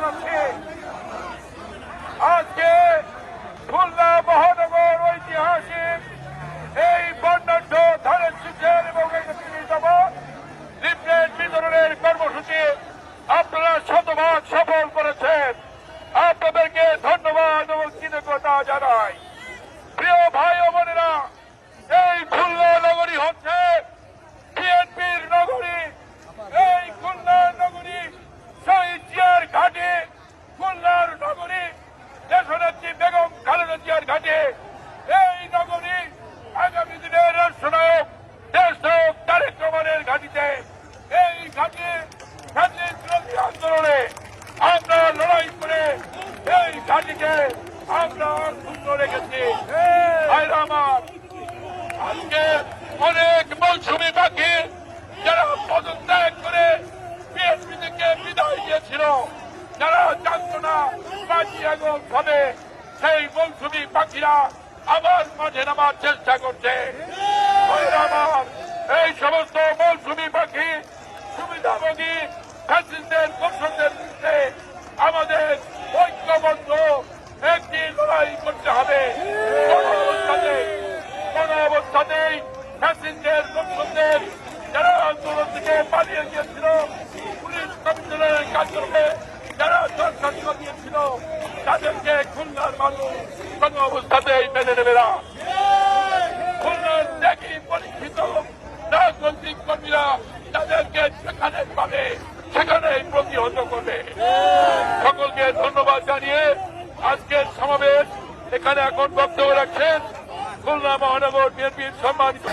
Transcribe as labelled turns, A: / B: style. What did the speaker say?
A: জানাচ্ছি। আজকে খুলনা মহানগর ঐতিহাসিক এই বর্ণাঢ্য ধানের শীষের এবং লিফলেট বিতরণের কর্মসূচি আপনারা শতভাগ সফল করেছেন। আপনাদেরকে ধন্যবাদ এবং কৃতজ্ঞতা জানাই। আমরা সুস্থ রেখেছি। আমার, আজকে অনেক মৌসুমি পাখি যারা পদত্যাগ করে বিএনপি থেকে বিদায় দিয়েছিল, যারা জানত না পাঁচই আগস্ট হবে সেই মৌসুমি পাখিরা আবার মাঝে নামার চেষ্টা করছে। আমার, এই সমস্ত মৌসুমি পাখি সুবিধাভোগী ফ্যাসিস্টদের দর্শকদের বিরুদ্ধে আমাদের ঐক্যবদ্ধ কোন অবস্থাতেই যারা আন্দোলন পুলিশ কমিশনারের যারা দিয়েছিল তাদেরকে খুলনার মানুষ কোন অবস্থাতেই মেনে নেবে না। খুলনার দেখি কর্মীরা তাদেরকে যেখানে পাবে সেখানে প্রতিহত করবে। এখানে এখন বক্তব্য রাখছেন খুলনা মহানগর বিএনপির সম্মানিত